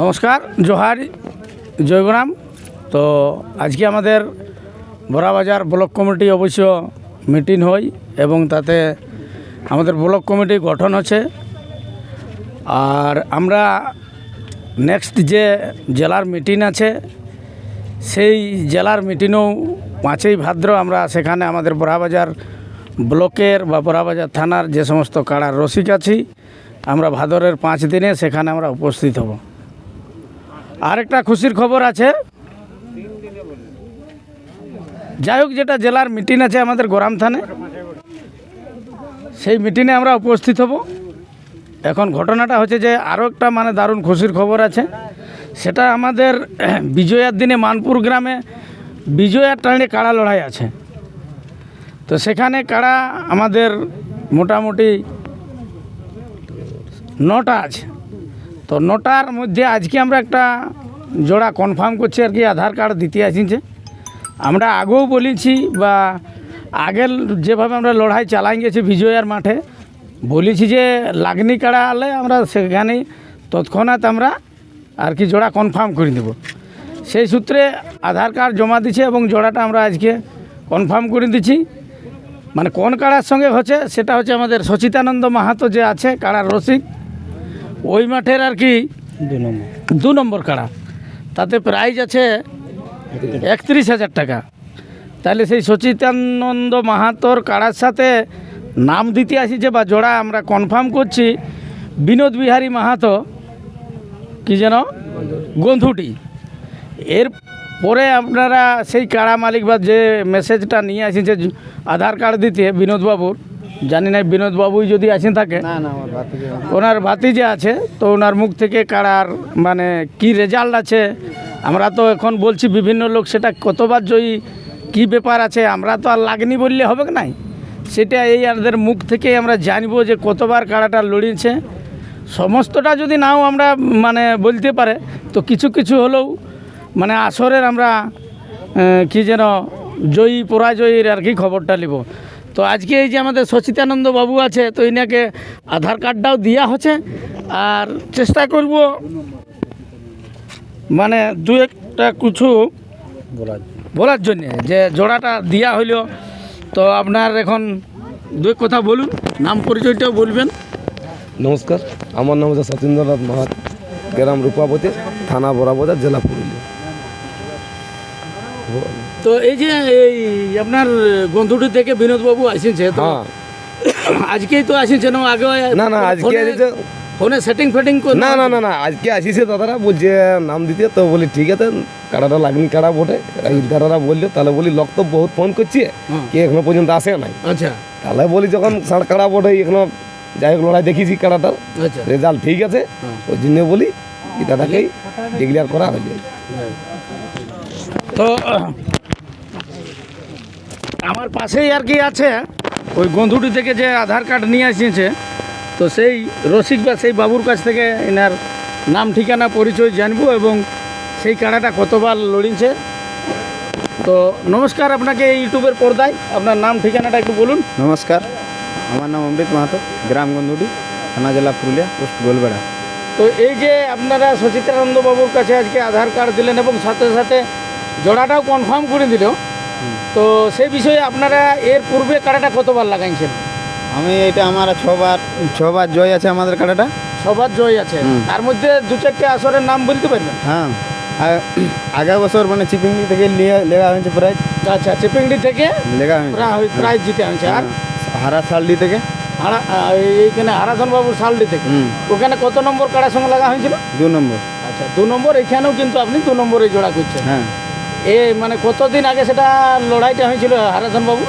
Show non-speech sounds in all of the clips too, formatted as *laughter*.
নমস্কার, জোহার জয়গ্রাম তো আজকে আমাদের বড়াবাজার ব্লক কমিটি অবশ্য মিটিং হয় এবং তাতে আমাদের ব্লক কমিটি গঠন হচ্ছে। আর আমরা নেক্সট যে জেলার মিটিং আছে, সেই জেলার মিটিংও পাঁচই ভাদ্র আমরা সেখানে আমাদের বড়াবাজার ব্লকের বা বড়াবাজার থানার যে সমস্ত কাড়ার রসিক আছি আমরা ভাদরের পাঁচ দিনে সেখানে আমরা উপস্থিত হব। আরেকটা খুশির খবর আছে। যাই হোক, যেটা জেলার মিটিং আছে আমাদের গোরাম থানে, সেই মিটিংয়ে আমরা উপস্থিত হব। এখন ঘটনাটা হচ্ছে যে আরও একটা মানে দারুণ খুশির খবর আছে। সেটা আমাদের *clears throat* বিজয়ার দিনে মানপুর গ্রামে বিজয়ার টানে কাড়া লড়াই আছে। তো সেখানে কাড়া আমাদের মোটামুটি নটা আছে তো নটার মধ্যে আজকে আমরা একটা জোড়া কনফার্ম করছি আর কি, আধার কার্ড দিতে আসিছে আমরা আগেও বলেছি বা আগের যেভাবে আমরা লড়াই চালাই গেছি বিজয়ার মাঠে, বলেছি যে লাগনি কাড়া আলে আমরা সেখানেই তৎক্ষণাৎ আমরা আর কি জোড়া কনফার্ম করে দেব সেই সূত্রে আধার কার্ড জমা দিচ্ছে এবং জোড়াটা আমরা আজকে কনফার্ম করে দিচ্ছি। মানে কোন কাড়ার সঙ্গে হচ্ছে, সেটা হচ্ছে আমাদের সচিতানন্দ মাহাতো যে আছে, কাড়ার রসিক। ওই মাঠের আর কি দু নম্বর। কাড়া। তাতে প্রাইজ আছে একত্রিশ হাজার টাকা। তাহলে সেই সচিতানন্দ মাহাতোর কাড়ার সাথে নাম দিতে আসিছে বা জোড়া আমরা কনফার্ম করছি। বিনোদ বিহারী মাহাতো কি যেন? গন্ধুটি। এর পরে আপনারা সেই কাড়া মালিক বা যে মেসেজটা নিয়ে আসিছে আধার কার্ড দিতে বিনোদবাবুর জানি না বিনোদবাবুই যদি আসেন থাকে। ওনার ভাতি যে আছে। তো ওনার মুখ থেকে কাড়ার মানে কি রেজাল্ট আছে? আমরা তো এখন বলছি বিভিন্ন লোক সেটা কতবার জয়ী কি ব্যাপার আছে? আমরা তো আর লাগনি বললে হবে নাই? সেটা এই আমাদের মুখ থেকে আমরা জানব যে কতবার কাড়াটা লড়িয়েছে। সমস্তটা যদি নাও আমরা মানে বলতে পারে তো কিছু কিছু হলেও মানে আসরের আমরা কি যেন জয়ী পরাজয়ীর আর কি খবরটা নিব তো আজকে এই যে আমাদের সচিতানন্দ বাবু আছে, তো ইনাকে আধার কার্ডটাও দেওয়া হচ্ছে। আর চেষ্টা করব মানে দু একটা কিছু বলার জন্যে, যে জোড়াটা দেওয়া হইল। তো আপনার এখন দু এক কথা বলুন, নাম পরিচয়টাও বলবেন। নমস্কার, আমার নাম হচ্ছে সতীন্দ্রনাথ মাহাত, গ্রাম রূপাবতী, থানা বরাবদা জেলা পুরুলিয়া। তো এই যে এই আপনার বন্ধুটি থেকে বিনোদবাবু আসিছে তো হ্যাঁ। আজকেই তো আসিছে না আগে না না আজকে আসিছে ফোনে সেটিং ফেটিং করে না না না না আজকে আসিছে দাদারা বলছে নাম দিতে তো বলি ঠিক আছে কাড়াটা লাগনি কাড়া বটে। দাদারা বলল তাহলে বলি লোক তো বহুত ফোন করছে কে এখনও পর্যন্ত আসে নাই। আচ্ছা। তাহলে বলি যখন ষাঁড় কাড়া বটে এখনও যাই হোক লড়াই দেখিছি কাড়াটার আচ্ছা। রেজাল্ট ঠিক আছে। হুম। ওই জন্য বলি দাদাকেই ডিক্লিয়ার করা হয়ে। তো আমার পাশেই আর কি আছে ওই গন্ধুটি থেকে যে আধার কার্ড নিয়ে আসিয়েছে। তো সেই রসিক বা সেই বাবুর কাছ থেকে এনার নাম ঠিকানা পরিচয় জানব এবং সেই কাড়াটা কতবার লড়িয়েছে। তো নমস্কার আপনাকে এই ইউটিউবের পর্দায়। আপনার নাম ঠিকানাটা একটু বলুন। নমস্কার আমার নাম অমৃত মাহাতো গ্রাম গন্ধুটি থানা জেলা পুরুলিয়া পোস্ট গোলবেড়া। তো এই যে আপনারা সচিতানন্দ বাবুর কাছে আজকে আধার কার্ড দিলেন এবং সাথে সাথে জোড়াটাও কনফার্ম করে দিল। তো সেই বিষয়ে আপনারা এর পূর্বে কাটাটা কতবার লাগাইছেন? আমি এটা আমার ছবার ছবার জয় আছে আমাদের কাটাটা। ছবার জয় আছে। তার মধ্যে দু চারটে আসরের নাম বলতে পারবেন? হ্যাঁ। আ- আগা বছর মানে চিপিংডি থেকে লেগা হয়েছে প্রাইজ আচ্ছা চিপিংডি থেকে লেগা হয়েছে। প্রাইজ জিতে আনছে আর? হ্যাঁ, হারা শালডি থেকে। হারা এইখানে হারাধন বাবুর সালডি থেকে। ওখানে কত নম্বর কাড়ার সঙ্গে লাগা হয়েছিল? দু নম্বর। আচ্ছা দু নম্বর। এখানেও কিন্তু আপনি দু নম্বরে জোড়া করছেন। হ্যাঁ। এ মানে কতদিন আগে সেটা লড়াইটা হয়েছিল হারাধন বাবু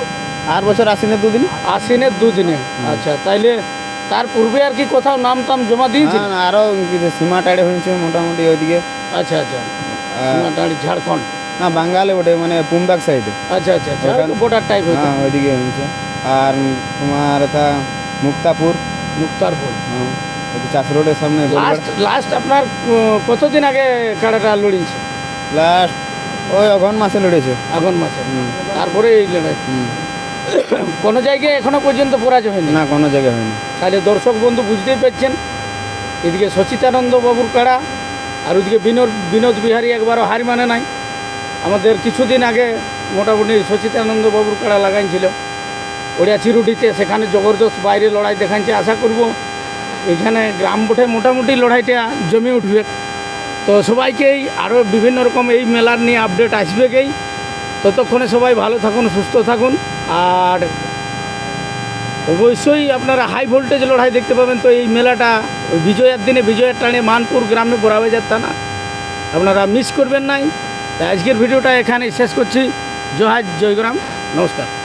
আর বছর আসিনি দুদিন। আশ্বিনের দুদিনে। আচ্ছা তাইলে তার পূর্বে আর কি কোথাও নাম টাম জমা দিয়েছে? আরও কিছু সীমা টাড়ে হয়েছে মোটামুটি ওইদিকে। আচ্ছা আচ্ছা। সীমাটাড়ি, ঝাড়খণ্ড? না বাঙ্গালে ওঠে মানে পুমদাক সাইডে। আচ্ছা আচ্ছা বর্ডার টাইপ হ্যাঁ ওইদিকে হয়েছে। আর তোমার এটা মুক্তাপুর। মুক্তারপুর। হ্যাঁ, চাষ রোডের সামনে লাস্ট লাস্ট আপনার কতদিন আগে কাড়াটা লড়িয়েছে? লাস্ট ওই অঘন মাসে লড়েছে। আগুন মাসে। তারপরে এই লড়াই। কোনো জায়গায় এখনও পর্যন্ত পরাজয় হয়নি? না কোনো জায়গায় হয়নি। তাহলে দর্শক বন্ধু বুঝতেই পারছেন এদিকে সচিতানন্দ বাবুর কাড়া আর ওদিকে বিনোদ বিনোদ বিহারী একবারও হার মানে নাই। আমাদের কিছুদিন আগে মোটামুটি সচিতানন্দ বাবুর কাড়া লাগাইছিল। ওড়িয়া চিরুডিতে সেখানে জবরদস্ত বাইরে লড়াই দেখাচ্ছে আশা করব এখানে গ্রাম ভোটে মোটামুটি লড়াইটা জমে উঠবে। তো সবাইকেই আরও বিভিন্ন রকম এই মেলার নিয়ে আপডেট আসবেকেই ততক্ষণে সবাই ভালো থাকুন, সুস্থ থাকুন। আর অবশ্যই আপনারা হাই ভোল্টেজ লড়াই দেখতে পাবেন। তো এই মেলাটা বিজয়ার দিনে বিজয়ের টানে মানপুর গ্রামে বড়াবাজার থানা। আপনারা মিস করবেন নাই। আজকের ভিডিওটা এখানে শেষ করছি। জহাজ জয়গ্রাম নমস্কার।